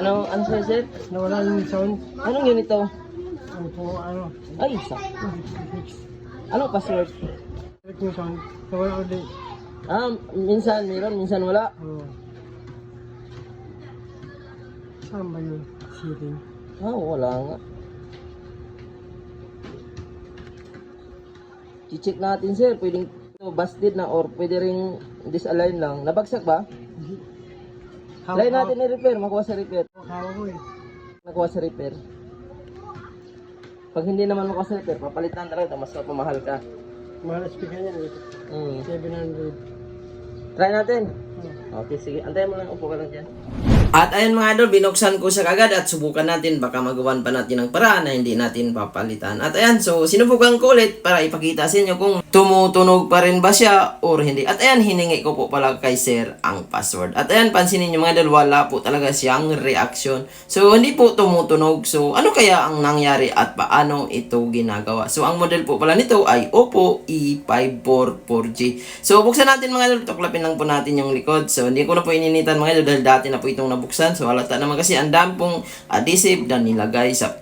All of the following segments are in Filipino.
Ano, ano sa'yo, sir? Nawala yung sound. Anong unit to? Ano po, ano, Ay, isa. Anong password? Check yung sound. Nawala ulit. Ah, minsan meron, minsan wala. Oo. Saan ba yung setting? Ah, wala nga. I-check natin, sir. Pwedeng ito busted na or pwede ring disalign lang. Nabagsak ba? Try natin i-repair. Makuha sa repair. Hawak ko eh. Nakuha sa repair. Pag hindi naman makuha sa repair, papalitan talaga. Mas mapamahal ka. Mahal speaker niya eh. Hmm. 700. Try natin. Oh. Okay, sige. Antayin mo lang. Upo ka lang dyan. At ayun mga idol, binuksan ko siya kagad at subukan natin. Baka magawan pa natin ng paraan na hindi natin papalitan. At ayan, so sinubukan ko ulit para ipakita sa inyo kung tumutunog pa rin ba siya or hindi. At ayan, hiningi ko po pala kay sir ang password. At ayan, pansinin nyo mga idol, wala po talaga siyang reaction. So, hindi po tumutunog. So, ano kaya ang nangyari at paano ito ginagawa? So, ang model po pala nito ay Oppo E E544G. So, buksan natin mga idol. Tuklapin lang po natin yung likod. So, hindi ko na po ininitan mga idol dahil dati na po itong nabuksan. So, halata naman kasi ang dami pong adhesive na nilagay sa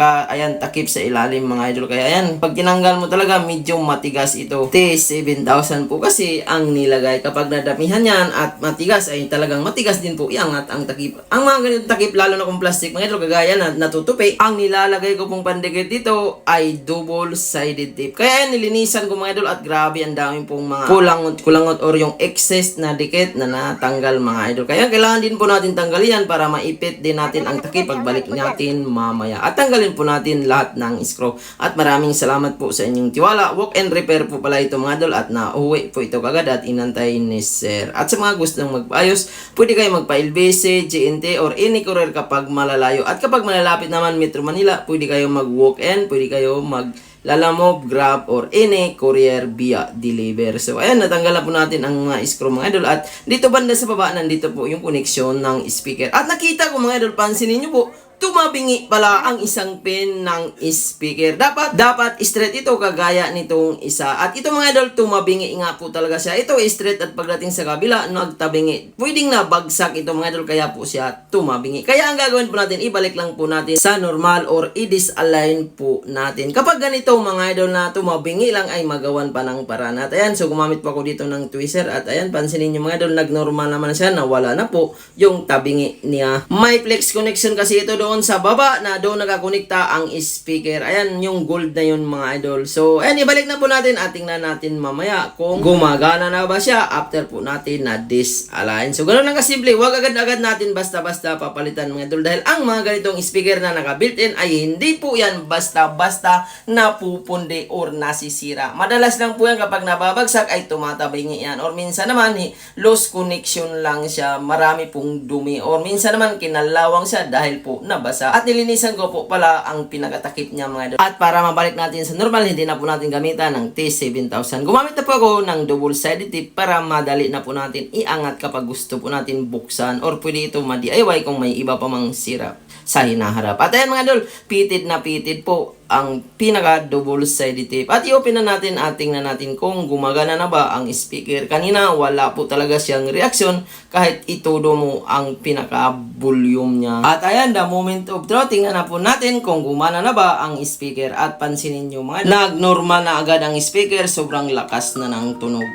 pinaka ayan takip sa ilalim mga idol. Kaya ayan pag tinanggal mo talaga medyo matigas ito. T7000 po kasi ang nilagay. Kapag nadamihan yan at matigas ay talagang matigas din po iangat ang takip. Ang mga ganitong takip lalo na kung plastic mga idol kagaya na natutupi ang nilalagay ko pong pandikit dito ay double sided tape. Kaya ayan nilinisan ko mga idol at grabe ang dami pong mga kulangot kulangot or yung excess na dikit na natanggal mga idol. Kaya kailangan din po natin tanggalin yan para maipit din natin ang takip. Pagbalik natin mamaya. At tanggalin po natin lahat ng screw at maraming salamat po sa inyong tiwala walk and repair po pala ito mga idol at nauwi po ito kagad at inantay ni sir at sa mga gustong magpaayos pwede kayo magpa-LBC, GNT or any courier kapag malalayo at kapag malalapit naman Metro Manila pwede kayo mag walk in pwede kayo mag Lalamob, Grab, or any courier via deliver. So, ayan, natanggal na po natin ang mga screw mga idol. At dito banda sa baba, nandito po yung koneksyon ng speaker. At nakita ko mga idol, pansinin nyo po, tumabingi pala ang isang pin ng speaker. Dapat, dapat straight ito kagaya nitong isa. At ito mga idol, tumabingi nga po talaga siya. Ito straight at pagdating sa kabila, nagtabingi. Pwedeng na bagsak ito mga idol, kaya po siya tumabingi. Kaya ang gagawin po natin, ibalik lang po natin sa normal or i-disalign po natin. Kapag ganito mga idol na tumabingi lang ay magawan pa ng paraan. At ayan, so gumamit po ako dito ng tweezer. At ayan, pansinin nyo mga idol, nagnormal naman siya, nawala na po yung tabingi niya. May flex connection kasi ito doon sa baba na doon nakakonekta ang speaker. Ayan, yung gold na yun mga idol. So, ayan, ibalik na po natin at tingnan natin mamaya kung gumagana na ba siya after po natin na disalign. So, ganun lang kasimple. Huwag agad-agad natin basta-basta papalitan mga idol. Dahil ang mga ganitong speaker na naka-built-in ay hindi po yan basta-basta napupundi or nasisira. Madalas lang po yan kapag nababagsak ay tumatabingi yan. Or minsan naman, lost connection lang siya. Marami pong dumi. Or minsan naman, kinalawang siya dahil po nabasa. At nilinisan ko po pala ang pinakatakip niya mga idol. At para mabalik natin sa normal, hindi na po natin gamitan ng T7000. Gumamit na po ako ng double-sided tip para madali na po natin iangat kapag gusto po natin buksan. Or pwede ito ma-DIY kung may iba pa mang sirap sa hinaharap. At ayan mga idol, pitid na pitid po ang pinaka double sided tape. At i-open na natin at tingnan natin kung gumagana na ba ang speaker. Kanina wala po talaga siyang reaksyon kahit itudo mo ang pinaka volume niya. At ayan, the moment of truth, tingnan na po natin kung gumana na ba ang speaker. At pansinin nyo mga nag-normal na agad ang speaker, sobrang lakas na ng tunog.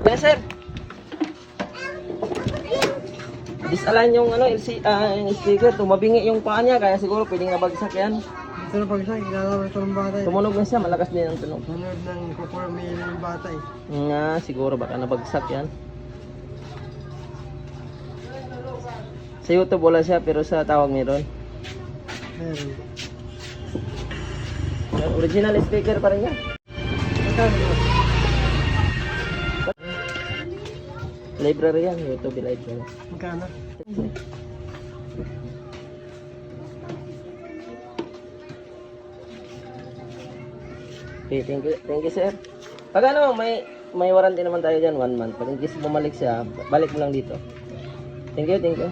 Yes sir. Disalign yung ano, LC, ah, yung speaker, tumabingi yung paa niya, kaya siguro pwedeng nabagsak yan. Ito na pag isa, ilalaro ito ng bata eh. Tumunog na siya, malakas din ang tunog. Manood ng kupura may ng bata eh. Nga, siguro baka nabagsak yan. Sa YouTube wala siya, pero sa tawag meron. Meron. Original speaker pa rin yan. Magkano Library yan, YouTube library. Magkano? Okay, thank you, thank you sir. Pag ano, may may warranty naman tayo dyan, one month. Pag in case bumalik siya, balik mo lang dito. Thank you, thank you.